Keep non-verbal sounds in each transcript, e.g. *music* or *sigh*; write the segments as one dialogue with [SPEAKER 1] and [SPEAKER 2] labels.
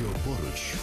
[SPEAKER 1] що поруч.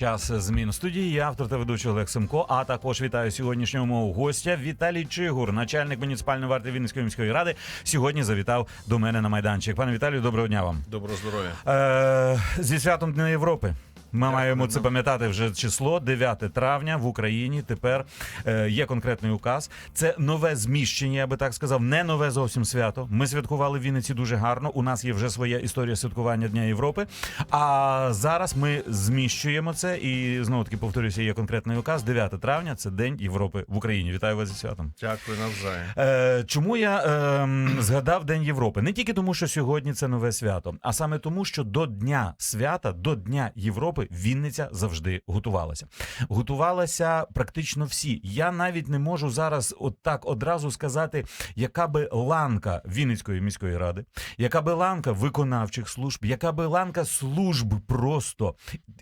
[SPEAKER 2] Час змін студії. Я автор та ведучий Олег Семко. А також вітаю сьогоднішнього мого гостя Віталій Чигур, начальник муніципальної варти Вінницької міської ради. Сьогодні завітав до мене на майданчик. Пане Віталію, доброго дня вам.
[SPEAKER 3] Доброго здоров'я.
[SPEAKER 2] Е, зі святом Дня Європи. Ми маємо це
[SPEAKER 3] ну.
[SPEAKER 2] пам'ятати вже число 9 травня в Україні. Тепер е, є конкретний указ. Це нове зміщення, я би так сказав, не нове зовсім свято. Ми святкували в Вінниці дуже гарно. У нас є вже своя історія святкування Дня Європи. А зараз ми зміщуємо це і знову таки повторюся, є конкретний указ. 9 травня це День Європи в Україні. Вітаю вас зі святом.
[SPEAKER 3] Дякую навзаєм.
[SPEAKER 2] Е, чому я ем, згадав День Європи? Не тільки тому, що сьогодні це нове свято, а саме тому, що до Дня свята, до Дня Європи Вінниця завжди готувалася. Готувалася практично всі. Я навіть не можу зараз от так одразу сказати, яка би ланка Вінницької міської ради, яка би ланка виконавчих служб, яка би ланка служб просто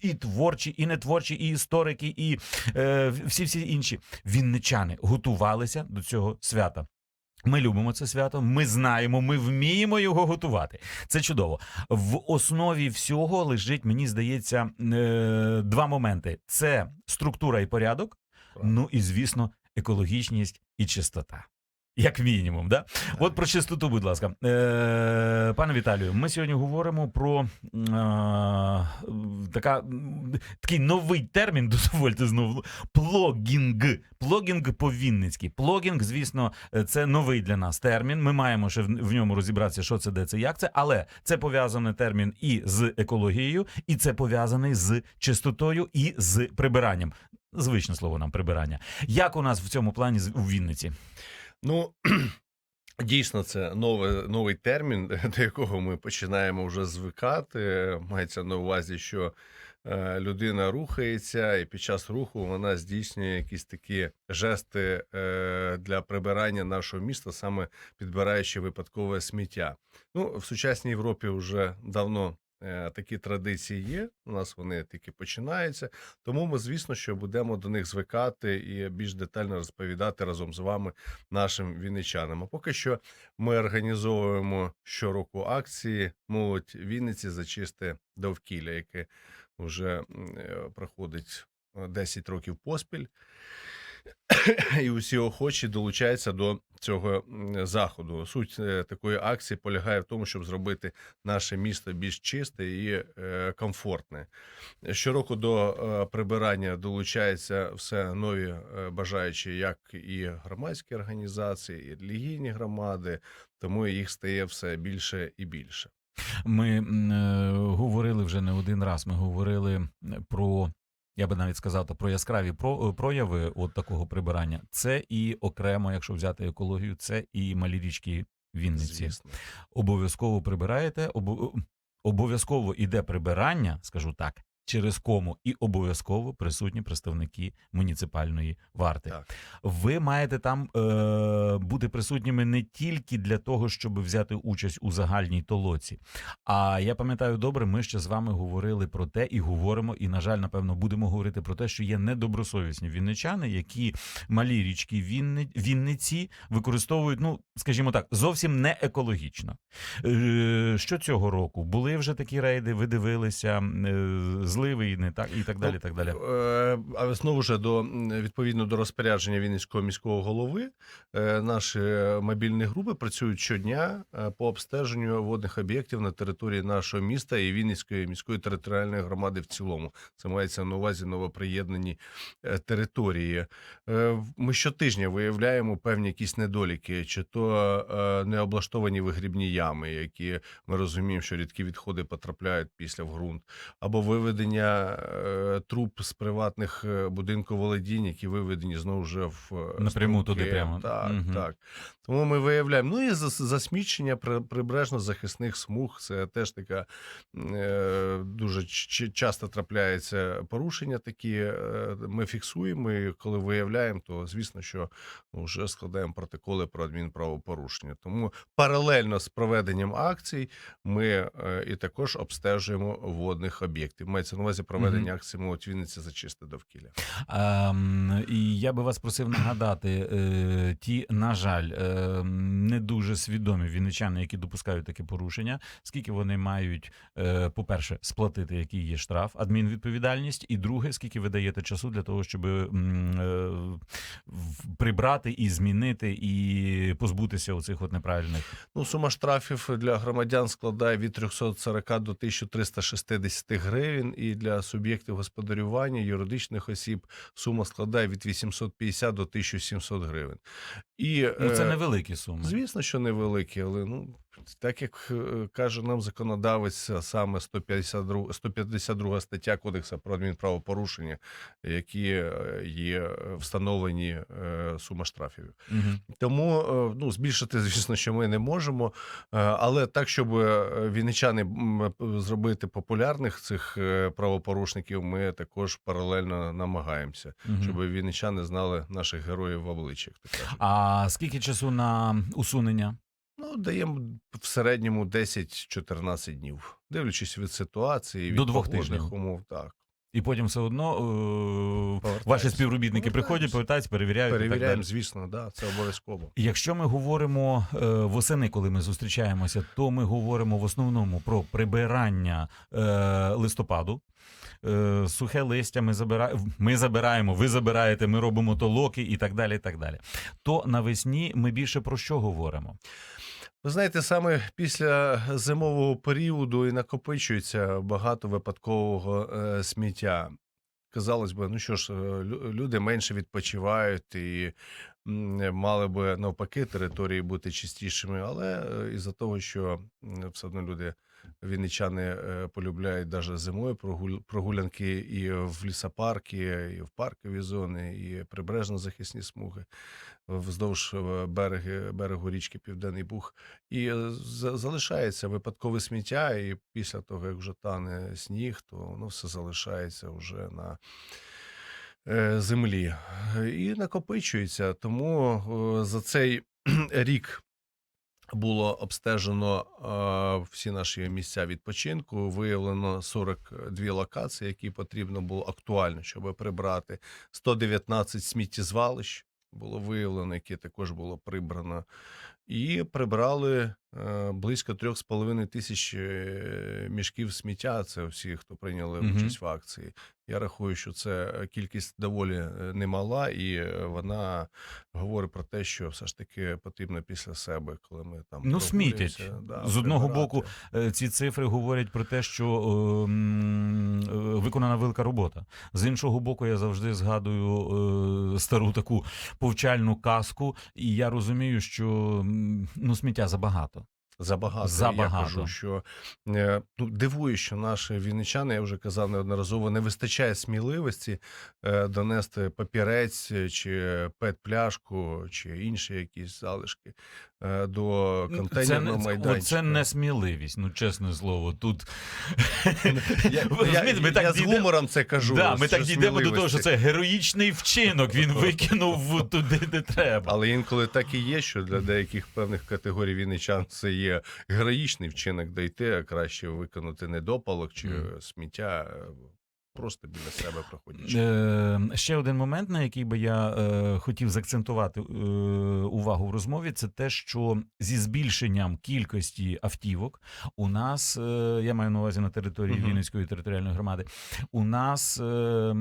[SPEAKER 2] і творчі, і нетворчі, і історики, і е, всі всі інші вінничани готувалися до цього свята. Ми любимо це свято, ми знаємо, ми вміємо його готувати. Це чудово. В основі всього лежить, мені здається, е, два моменти: це структура і порядок, ну і звісно, екологічність і чистота. Як мінімум, да? От про чистоту, будь ласка. Е, пане Віталію, ми сьогодні говоримо про е, така, такий новий термін, *laughs* дозвольте знову. Плогінг. Плогінг по-вінницьки. Плогінг, звісно, е, це новий для нас термін. Ми маємо ще в, в ньому розібратися, що це, де це, як це. Але це пов'язаний термін і з екологією, і це пов'язаний з чистотою, і з прибиранням. Звичне слово нам прибирання. Як у нас в цьому плані у Вінниці?
[SPEAKER 3] Ну *clears throat* дійсно, це нове, новий термін, *laughs* до якого ми починаємо вже звикати. Мається на увазі, що е, людина рухається, і під час руху вона здійснює якісь такі жести е, для прибирання нашого міста, саме підбираючи випадкове сміття. Ну, в сучасній Європі вже давно. Е, Такі традиції є. У нас вони тільки починаються. Тому ми, звісно, що будемо до них звикати і більш детально розповідати разом з вами, нашим вінничанам. А поки що ми організовуємо щороку акції Молодь Вінниці за чисте довкілля, яке вже е, проходить е, 10 років поспіль. *coughs* І усі охочі долучаються до цього заходу. Суть е, такої акції полягає в тому, щоб зробити наше місто більш чисте і е, комфортне. Щороку до е, прибирання долучаються все нові бажаючі, як і громадські організації, і релігійні громади, тому їх стає все більше і більше.
[SPEAKER 2] Ми говорили вже не один раз. Ми говорили про. Я би навіть сказав та про яскраві е, прояви от такого прибирання. Це і окремо, якщо взяти екологію, це і малі річки Вінниці.
[SPEAKER 3] Звісно.
[SPEAKER 2] Обов'язково прибираєте, об... обов'язково іде прибирання, скажу так, через кому, і обов'язково присутні представники муніципальної варти.
[SPEAKER 3] Так.
[SPEAKER 2] Ви маєте там е, бути присутніми не тільки для того, щоб взяти участь у загальній толоці. А я пам'ятаю добре, ми ще з вами говорили про те і говоримо, і, на жаль, напевно, будемо говорити про те, що є недобросовісні вінничани, які малі річки Вінни, Вінниці використовують, ну скажімо так, зовсім не екологічно. Е, що цього року? Були вже такі рейди, ви дивилися, е, зливи і не так, і так далі.
[SPEAKER 3] Ну,
[SPEAKER 2] так далі.
[SPEAKER 3] Е, А знову ж до відповідно до розпорядження Вінницького міського голови, е, наші мобільні групи працюють щодня е, по обстеженню водних об'єктів на території нашого міста і Вінницької міської територіальної громади в цілому. Це мається на увазі новоприєднані території. Ми щотижня виявляємо певні якісь недоліки, чи то е, необлаштовані вигрібні ями, які ми розуміємо, що рідкі відходи потрапляють після в ґрунт, або виведення е, труб з приватних е, будинків володінь, які виведені знову вже в е,
[SPEAKER 2] Напряму туди прямо.
[SPEAKER 3] Так,
[SPEAKER 2] Мгм.
[SPEAKER 3] так. Тому ми виявляємо. Ну і засмічення прибережно-захисних смуг. Це теж така дуже часто трапляється порушення. Такі ми фіксуємо. І коли виявляємо, то звісно, що вже складаємо протоколи про адмінправопорушення. Тому паралельно з проведенням акцій ми і також обстежуємо водних об'єктів. Мається мається на увазі проведення акції «Молодь Вінниця за чисте довкілля.
[SPEAKER 2] Ем, і я би вас просив нагадати е, ті, на жаль, е, не дуже свідомі вінничани, які допускають таке порушення. Скільки вони мають, е, по-перше, сплатити, який є штраф, адмінвідповідальність, і друге, скільки ви даєте часу для того, щоб е, прибрати і змінити, і позбутися оцих от неправильних.
[SPEAKER 3] Ну, сума штрафів для громадян складає від 340 до 1360 гривень, і для суб'єктів господарювання юридичних осіб сума складає від 850 до 1700 гривень. І,
[SPEAKER 2] Ну, це
[SPEAKER 3] е,
[SPEAKER 2] невеликі суми.
[SPEAKER 3] Звісно, що невеликі, але ну так як е, каже нам законодавець, саме 152, 152 стаття Кодексу про адмінправопорушення, які е, є е, встановлені сума штрафів.
[SPEAKER 2] Мгм.
[SPEAKER 3] Тому ну, збільшити, звісно, що ми не можемо. Але так, щоб вінничани зробити популярних цих правопорушників, ми також паралельно намагаємося,
[SPEAKER 2] Мгм.
[SPEAKER 3] щоб вінничани знали наших героїв в обличчях.
[SPEAKER 2] А скільки часу на усунення?
[SPEAKER 3] Ну, даємо в середньому 10-14 днів, дивлячись від ситуації, від
[SPEAKER 2] До двох
[SPEAKER 3] погодних
[SPEAKER 2] тижнів.
[SPEAKER 3] умов. Так.
[SPEAKER 2] І потім все одно е, ваші співробітники приходять,
[SPEAKER 3] Повертаються.
[SPEAKER 2] перевіряють. і так далі.
[SPEAKER 3] Перевіряємо, звісно, да, це обов'язково.
[SPEAKER 2] Якщо ми говоримо е, восени, коли ми зустрічаємося, то ми говоримо в основному про прибирання е, листопаду. Е, сухе листя ми забираємо, ми забираємо, ви забираєте, ми робимо толоки і так далі. і так далі. То навесні ми більше про що говоримо?
[SPEAKER 3] Ви знаєте, саме після зимового періоду і накопичується багато випадкового е, сміття. Казалось би, ну що ж, е, люди менше відпочивають і мали би навпаки території бути чистішими, але е, із-за того, що все одно люди. Вінничани е, полюбляють навіть зимою прогулянки і в лісопарки, і в паркові зони, і прибережно-захисні смуги вздовж е, береги, берегу річки Південний Буг. І е, залишається випадкове сміття, і після того, як вже тане сніг, то воно все залишається вже на е, землі і накопичується. Тому е, за цей *clears throat* рік. Було обстежено е, всі наші місця відпочинку. Виявлено 42 локації, які потрібно було актуально, щоб прибрати. 119 сміттєзвалищ було виявлено, які також було прибрано. І прибрали е, близько 3,5 тисяч е, мішків сміття. Це всі, хто прийняли участь в акції. Я рахую, що це е, кількість доволі е, немала, і е, вона говорить про те, що все ж таки потрібно після себе, коли ми там
[SPEAKER 2] Ну, смітять.
[SPEAKER 3] прогулюємося,
[SPEAKER 2] З одного боку, Ці цифри говорять про те, що е, виконана велика робота. З іншого боку, я завжди згадую е, стару таку повчальну казку, і я розумію, що ну сміття забагато.
[SPEAKER 3] Забагато.
[SPEAKER 2] Забагато.
[SPEAKER 3] Я кажу, що е, ну, дивує, що наші вінничани, я вже казав неодноразово, не вистачає сміливості е, донести папірець чи пет-пляшку, чи інші якісь залишки до
[SPEAKER 2] це,
[SPEAKER 3] контейнерного
[SPEAKER 2] не,
[SPEAKER 3] майданчика.
[SPEAKER 2] це не сміливість, ну чесне слово. Тут
[SPEAKER 3] Я, *laughs* я,
[SPEAKER 2] розумієте, ми
[SPEAKER 3] я,
[SPEAKER 2] так
[SPEAKER 3] з гумором це кажу.
[SPEAKER 2] да, ми так дійдемо до того, що це героїчний вчинок. Він *laughs* викинув туди, де треба.
[SPEAKER 3] Але інколи так і є, що для деяких певних категорій вінничан це є героїчний вчинок дойти, а краще виконати недопалок чи
[SPEAKER 2] Мгм.
[SPEAKER 3] сміття е, просто біля себе проходячи.
[SPEAKER 2] Е, ще один момент, на який би я е, хотів заакцентувати е, увагу в розмові, це те, що зі збільшенням кількості автівок у нас, е, я маю на увазі на території
[SPEAKER 3] Мгм.
[SPEAKER 2] Вінницької територіальної громади, у нас е, е,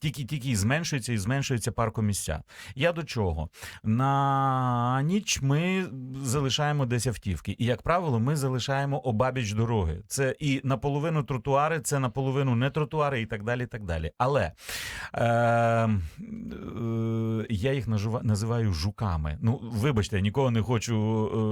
[SPEAKER 2] тільки тільки зменшується і зменшується паркомісця. Я до чого? На ніч ми залишаємо десь автівки, і як правило, ми залишаємо обабіч дороги. Це і наполовину тротуари, це наполовину не тротуари, і так далі. і так далі. Але е, е, я їх називаю жуками. Ну, вибачте, я нікого не хочу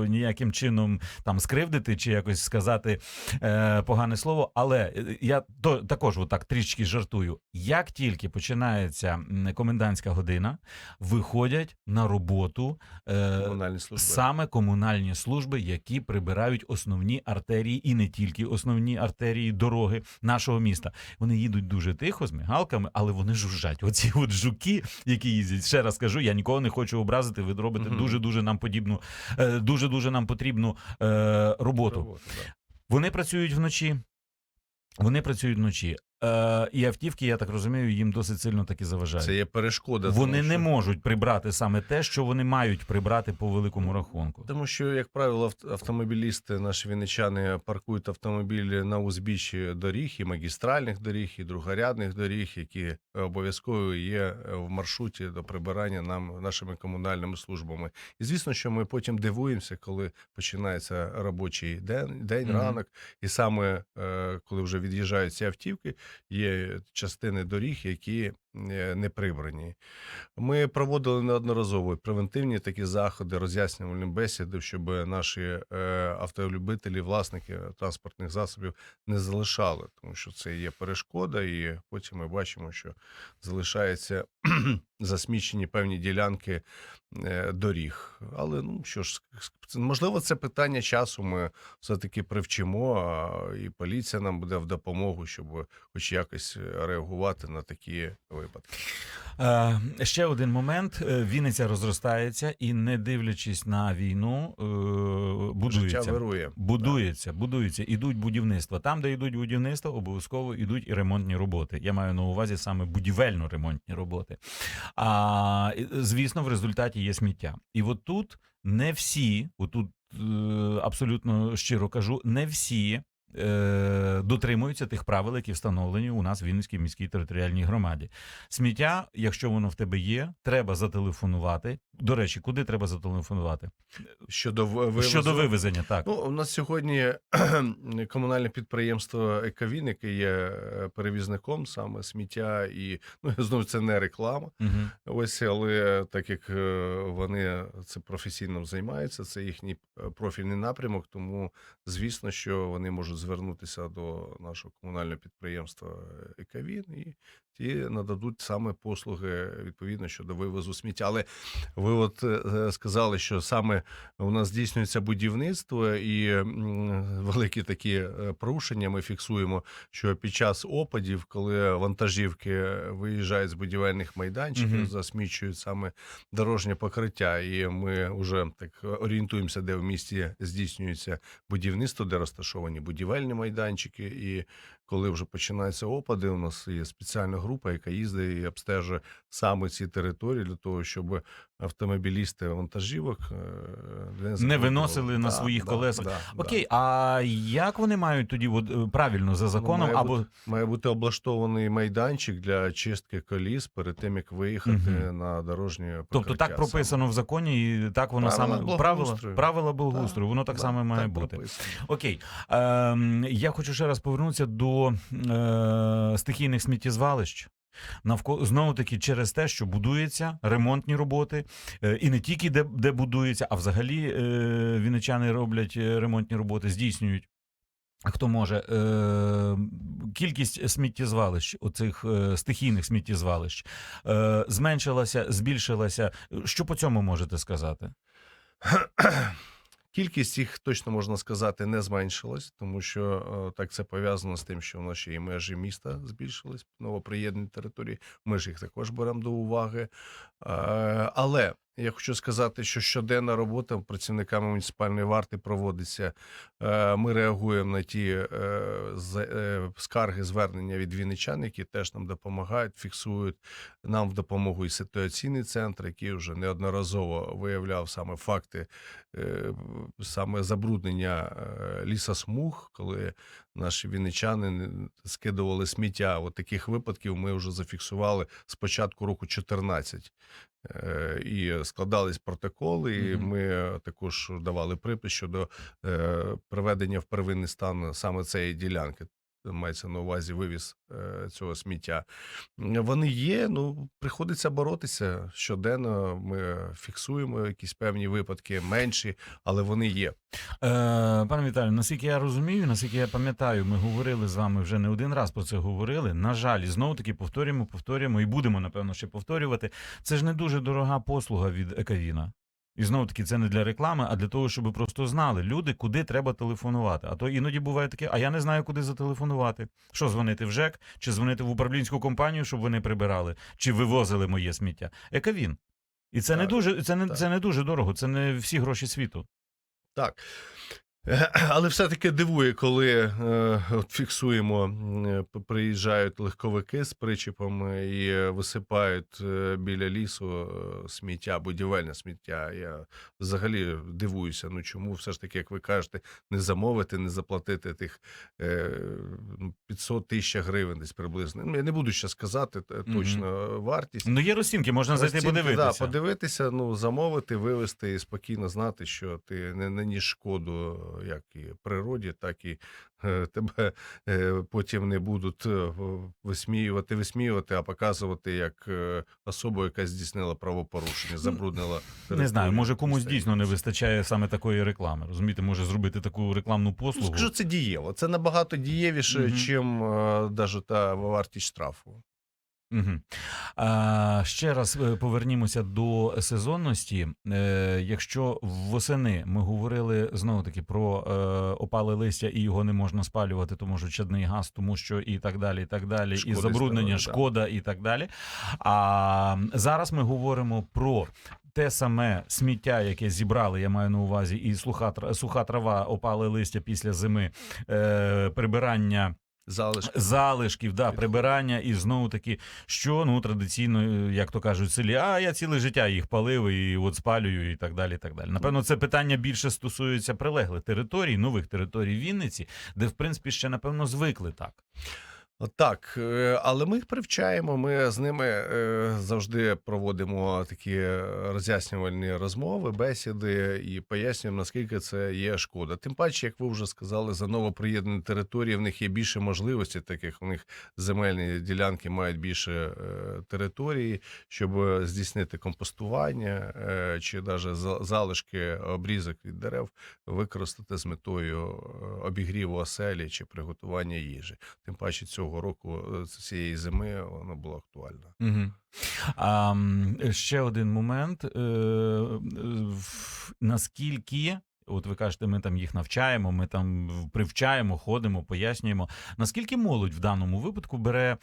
[SPEAKER 2] е, ніяким чином там скривдити чи якось сказати е, погане слово. Але е, я то також отак трішки жартую. Як тільки починається комендантська година, виходять на роботу е,
[SPEAKER 3] Комунальні служби.
[SPEAKER 2] саме комунальні служби, які прибирають основні артерії і не тільки основні артерії дороги нашого міста. Вони їдуть дуже тихо з мигалками, але вони жужжать. Оці от жуки, які їздять. Ще раз кажу, я нікого не хочу образити. Ви робите дуже дуже нам подібну, дуже дуже нам потрібну е, роботу. Вони працюють вночі. Вони працюють вночі. Е, і автівки, я так розумію, їм досить сильно таки заважають.
[SPEAKER 3] Це є перешкода.
[SPEAKER 2] Вони
[SPEAKER 3] тому
[SPEAKER 2] не можуть прибрати саме те, що вони мають прибрати по великому рахунку.
[SPEAKER 3] Тому що, як правило, авт- автомобілісти, наші вінничани паркують автомобілі на узбіччі доріг, і магістральних доріг, і другорядних доріг, які обов'язково є е, в маршруті до прибирання нам нашими комунальними службами. І звісно, що ми потім дивуємося, коли починається робочий день, день
[SPEAKER 2] Мгм.
[SPEAKER 3] ранок, і саме е, коли вже від'їжджають ці автівки, є частини доріг, які не прибрані. Ми проводили неодноразово превентивні такі заходи, роз'яснювальні бесіди, щоб наші е, автолюбителі, власники транспортних засобів не залишали, тому що це є перешкода, і потім ми бачимо, що залишаються *clears throat* засмічені певні ділянки е, доріг. Але ну що ж, можливо, це питання часу. Ми все таки привчимо, а і поліція нам буде в допомогу, щоб хоч якось реагувати на такі.
[SPEAKER 2] Е, ще один момент: Е, Вінниця розростається і, не дивлячись на війну, е,
[SPEAKER 3] Життя
[SPEAKER 2] будується.
[SPEAKER 3] вирує.
[SPEAKER 2] Будується, будується, ідуть будівництва. Там, де йдуть будівництва, обов'язково йдуть і ремонтні роботи. Я маю на увазі саме будівельно-ремонтні роботи. А звісно, в результаті є сміття. І от тут не всі, отут абсолютно щиро кажу, не всі. Е, Дотримуються тих правил, які встановлені у нас в Вінницькій міській територіальній громаді. Сміття, якщо воно в тебе є, треба зателефонувати. До речі, куди треба зателефонувати?
[SPEAKER 3] Щодо в- вивозу,
[SPEAKER 2] Щодо вивезення, так.
[SPEAKER 3] Ну, у нас сьогодні *clears throat* комунальне підприємство Екавін, яке є е, перевізником саме сміття, і ну знову це не реклама.
[SPEAKER 2] Угу.
[SPEAKER 3] Ось, але так як е, вони це професійно займаються, це їхній профільний напрямок. Тому звісно, що вони можуть звернутися до нашого комунального підприємства Екавін і ті нададуть саме послуги відповідно щодо вивозу сміття. Але ви от е, сказали, що саме у нас здійснюється будівництво і великі такі е, порушення. Ми фіксуємо, що під час опадів, коли вантажівки виїжджають з будівельних майданчиків,
[SPEAKER 2] Мгм.
[SPEAKER 3] засмічують саме дорожнє покриття, і ми вже так орієнтуємося, де в місті здійснюється будівництво, де розташовані будівельні майданчики. І коли вже починаються опади, у нас є спеціальна група, яка їздить і обстежує саме ці території для того, щоб автомобілісти вантажівок е, не, закрутували.
[SPEAKER 2] виносили на своїх колесах.
[SPEAKER 3] да,
[SPEAKER 2] Окей, а як вони мають тоді от, е, правильно за законом
[SPEAKER 3] має
[SPEAKER 2] або
[SPEAKER 3] да. Має бути облаштований майданчик для чистки коліс перед тим, як виїхати
[SPEAKER 2] Мгм.
[SPEAKER 3] на дорожнє покриття.
[SPEAKER 2] тобто так прописано в законі, і так воно
[SPEAKER 3] Правила
[SPEAKER 2] саме правила, правила благоустрою, воно так
[SPEAKER 3] Да,
[SPEAKER 2] само має
[SPEAKER 3] так
[SPEAKER 2] бути.
[SPEAKER 3] прописано.
[SPEAKER 2] Окей, ем, я хочу ще раз повернутися до е, стихійних сміттєзвалищ. Навколо знову таки через те, що будуються ремонтні роботи, е, і не тільки де, де будується, а взагалі е, вінничани роблять е, ремонтні роботи, здійснюють. Хто може е, кількість сміттєзвалищ, оцих е, стихійних сміттєзвалищ, е, зменшилася, збільшилася. Що по цьому можете сказати?
[SPEAKER 3] Кількість їх точно можна сказати не зменшилась, тому що е, так це пов'язано з тим, що в наші і межі міста збільшились новоприєднані території. Ми ж їх також беремо до уваги. Е, Але я хочу сказати, що щоденна робота працівниками муніципальної варти проводиться. Е, Ми реагуємо на ті е, е, скарги, звернення від вінничан, які теж нам допомагають, фіксують нам в допомогу і ситуаційний центр, який вже неодноразово виявляв саме факти саме забруднення е, лісосмуг, коли наші вінничани скидували сміття. От таких випадків ми вже зафіксували з початку року 14. Е, І складались протоколи, і ми також давали припис щодо е, приведення в первинний стан саме цієї ділянки. Мається на увазі вивіз е, цього сміття. Вони є, ну приходиться боротися щоденно. Ми фіксуємо якісь певні випадки, менші, але вони є.
[SPEAKER 2] Е, пане Віталію, наскільки я розумію, наскільки я пам'ятаю, ми говорили з вами вже не один раз про це говорили. На жаль, знову таки повторюємо, повторюємо і будемо, напевно, ще повторювати. Це ж не дуже дорога послуга від Екавіна. І знову таки, це не для реклами, а для того, щоб просто знали люди, куди треба телефонувати. А то іноді буває таке, а я не знаю, куди зателефонувати. Що дзвонити в ЖЕК, чи дзвонити в управлінську компанію, щоб вони прибирали, чи вивозили моє сміття. Яка він? І це не дуже, це не
[SPEAKER 3] так.
[SPEAKER 2] це не дуже дорого, це не всі гроші світу.
[SPEAKER 3] Так. *laughs* Але все-таки дивує, коли е, от фіксуємо, е, приїжджають легковики з причепами і е, висипають е, біля лісу сміття, будівельне сміття. Я взагалі дивуюся, ну чому все ж таки, як ви кажете, не замовити, не заплатити тих е, ну, 500 тисяч гривень десь приблизно. Ну, Я не буду ще сказати е,
[SPEAKER 2] Мгм.
[SPEAKER 3] точно вартість.
[SPEAKER 2] Ну, є розцінки, можна зайти
[SPEAKER 3] Розцінки,
[SPEAKER 2] подивитися.
[SPEAKER 3] Да, подивитися, ну, замовити, вивезти і спокійно знати, що ти не наніс шкоду як і природі, так і е, тебе е, потім не будуть е, висміювати, висміювати, а показувати як е, особу, яка здійснила правопорушення, забруднила.
[SPEAKER 2] Не знаю, може комусь дійсно не вистачає саме такої реклами. Розумієте, може зробити таку рекламну
[SPEAKER 3] Ну,
[SPEAKER 2] послугу.
[SPEAKER 3] скажу, це дієво. Це набагато дієвіше,
[SPEAKER 2] Мгм.
[SPEAKER 3] чим е, та вартість штрафу.
[SPEAKER 2] Угу. А, ще раз е, повернімося до сезонності. Е, якщо восени ми говорили знову таки про е, опале листя і його не можна спалювати, тому що чадний газ, тому що і так далі, і так далі,
[SPEAKER 3] Шкоди
[SPEAKER 2] і забруднення,
[SPEAKER 3] здоров'ю, да.
[SPEAKER 2] шкода і так далі. А зараз ми говоримо про. Те саме сміття, яке зібрали, я маю на увазі, і суха, суха трава, опале листя після зими, е, прибирання
[SPEAKER 3] Залишки.
[SPEAKER 2] залишків, да, прибирання, і знову таки, що ну традиційно, е, як то кажуть, в селі, а я ціле життя їх палив і от спалюю, і так далі. і так далі. Напевно, це питання більше стосується прилеглих територій, нових територій Вінниці, де в принципі ще напевно звикли так.
[SPEAKER 3] Так, е, але ми їх привчаємо. Ми з ними е, завжди проводимо такі роз'яснювальні розмови, бесіди і пояснюємо, наскільки це є шкода. Тим паче, як ви вже сказали, за новоприєднані території в них є більше можливостей, таких у них земельні ділянки мають більше е, території, щоб е, здійснити компостування е, чи навіть залишки обрізок від дерев використати з метою е, обігріву оселі чи приготування їжі. Тим паче цього року, е, цієї зими, воно було актуально.
[SPEAKER 2] Угу. А, ще один момент. Е, наскільки. От ви кажете, ми там їх навчаємо, ми там привчаємо, ходимо, пояснюємо. Наскільки молодь в даному випадку бере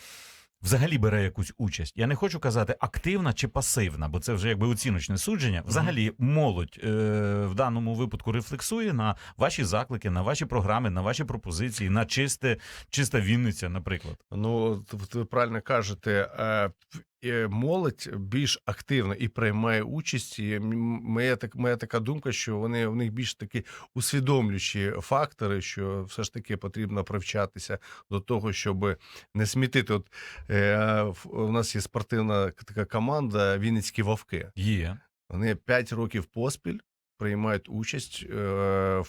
[SPEAKER 2] взагалі бере якусь участь? Я не хочу казати активна чи пасивна, бо це вже якби оціночне судження. Взагалі, молодь е, в даному випадку рефлексує на ваші заклики, на ваші програми, на ваші пропозиції, на чисте, чиста Вінниця, наприклад.
[SPEAKER 3] Ну, ви правильно кажете, е, молодь більш активно і приймає участь. І моя, так, моя така думка, що вони в них більш такі усвідомлюючі фактори, що все ж таки потрібно привчатися до того, щоб не смітити. От е, у нас є спортивна така команда Вінницькі вовки.
[SPEAKER 2] Є.
[SPEAKER 3] Вони 5 років поспіль приймають участь е,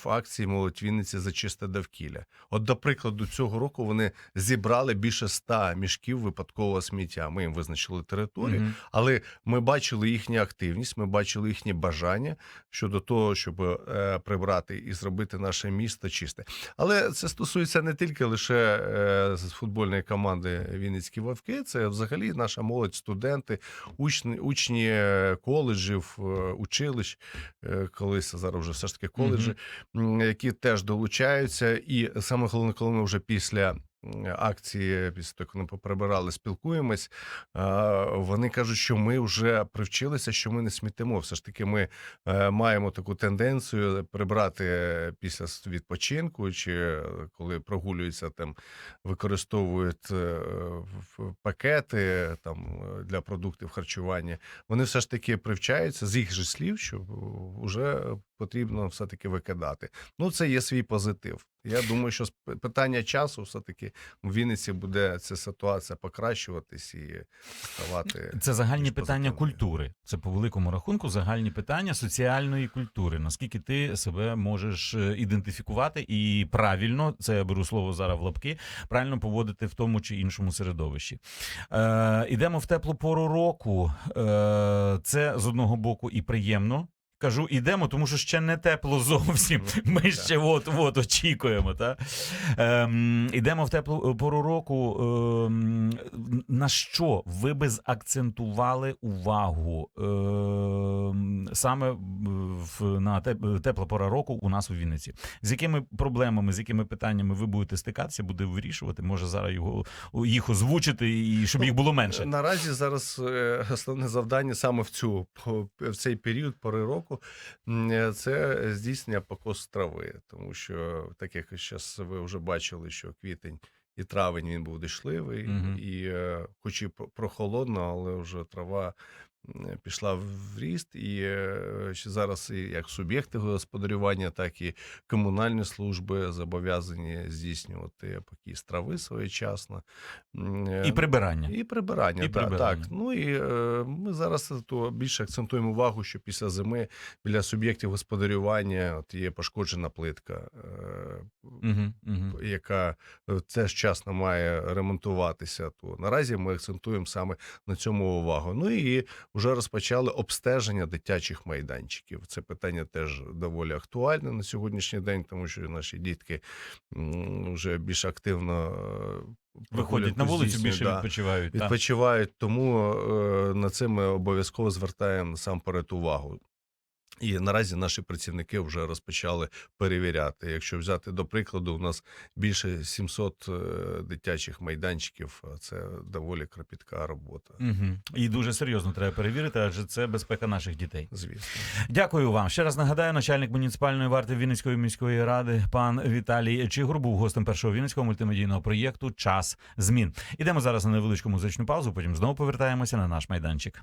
[SPEAKER 3] в акції Молодь Вінниці за чисте довкілля. От, до прикладу, цього року вони зібрали більше 100 мішків випадкового сміття. Ми їм визначили територію,
[SPEAKER 2] Мгм.
[SPEAKER 3] але ми бачили їхню активність, ми бачили їхнє бажання щодо того, щоб е, прибрати і зробити наше місто чисте. Але це стосується не тільки лише е, з футбольної команди Вінницькі Вовки, це взагалі наша молодь, студенти, учні, учні коледжів, училищ, колись зараз вже все ж таки коледжі, м, які теж долучаються. І саме головне, коли ми вже після. Акції після того, як вони поприбирали, спілкуємось. Вони кажуть, що ми вже привчилися, що ми не смітимо. Все ж таки, ми е, маємо таку тенденцію прибрати після відпочинку, чи е, коли прогулюються там, використовують е, пакети там для продуктів харчування. Вони все ж таки привчаються з їх же слів, що вже потрібно все таки викидати. Ну, це є свій позитив. Я думаю, що питання часу все таки в Вінниці буде ця ситуація покращуватись і ставати.
[SPEAKER 2] Це загальні питання культури. Це по великому рахунку загальні питання соціальної культури. Наскільки ти себе можеш е, ідентифікувати і правильно, це я беру слово зараз в лапки, правильно поводити в тому чи іншому середовищі. Е, ідемо в теплу пору року. Е, це з одного боку і приємно. Кажу, ідемо, тому що ще не тепло зовсім. Ми ще от от очікуємо. Та? Ем, ідемо в теплу пору року. Ем, на що ви би закцентували увагу ем, саме в, на тепла пора року у нас у Вінниці? З якими проблемами, з якими питаннями ви будете стикатися, буде вирішувати? Може зараз його їх озвучити і щоб їх було менше?
[SPEAKER 3] Наразі зараз е, основне завдання саме в цю в цей період пори року року, е, це здійснення покос трави. Тому що, так як зараз ви вже бачили, що квітень і травень він був дешливий,
[SPEAKER 2] угу.
[SPEAKER 3] і е, хоч і прохолодно, але вже трава пішла в ріст, і е, ще зараз і як суб'єкти господарювання, так і комунальні служби зобов'язані здійснювати покіс трави своєчасно. Е,
[SPEAKER 2] І прибирання.
[SPEAKER 3] і прибирання,
[SPEAKER 2] І
[SPEAKER 3] да,
[SPEAKER 2] прибирання.
[SPEAKER 3] так. Ну і е, ми зараз то більше акцентуємо увагу, що після зими біля суб'єктів господарювання от є пошкоджена плитка, е,
[SPEAKER 2] Угу, угу.
[SPEAKER 3] яка е, теж часно має ремонтуватися. То наразі ми акцентуємо саме на цьому увагу. Ну і вже розпочали обстеження дитячих майданчиків. Це питання теж доволі актуальне на сьогоднішній день, тому що наші дітки вже більш активно е,
[SPEAKER 2] Виходять на вулицю, більше
[SPEAKER 3] да
[SPEAKER 2] відпочивають. та.
[SPEAKER 3] тому е, на це ми обов'язково звертаємо насамперед увагу. І наразі наші працівники вже розпочали перевіряти. Якщо взяти до прикладу, у нас більше 700 е, дитячих майданчиків. Це доволі кропітка робота.
[SPEAKER 2] Угу. І дуже серйозно треба перевірити, адже це безпека наших дітей.
[SPEAKER 3] Звісно,
[SPEAKER 2] Дякую вам. Ще раз нагадаю, начальник муніципальної варти Вінницької міської ради, пан Віталій Чигур, був гостем першого вінницького мультимедійного проєкту Час змін. Ідемо зараз на невеличку музичну паузу. Потім знову повертаємося на наш майданчик.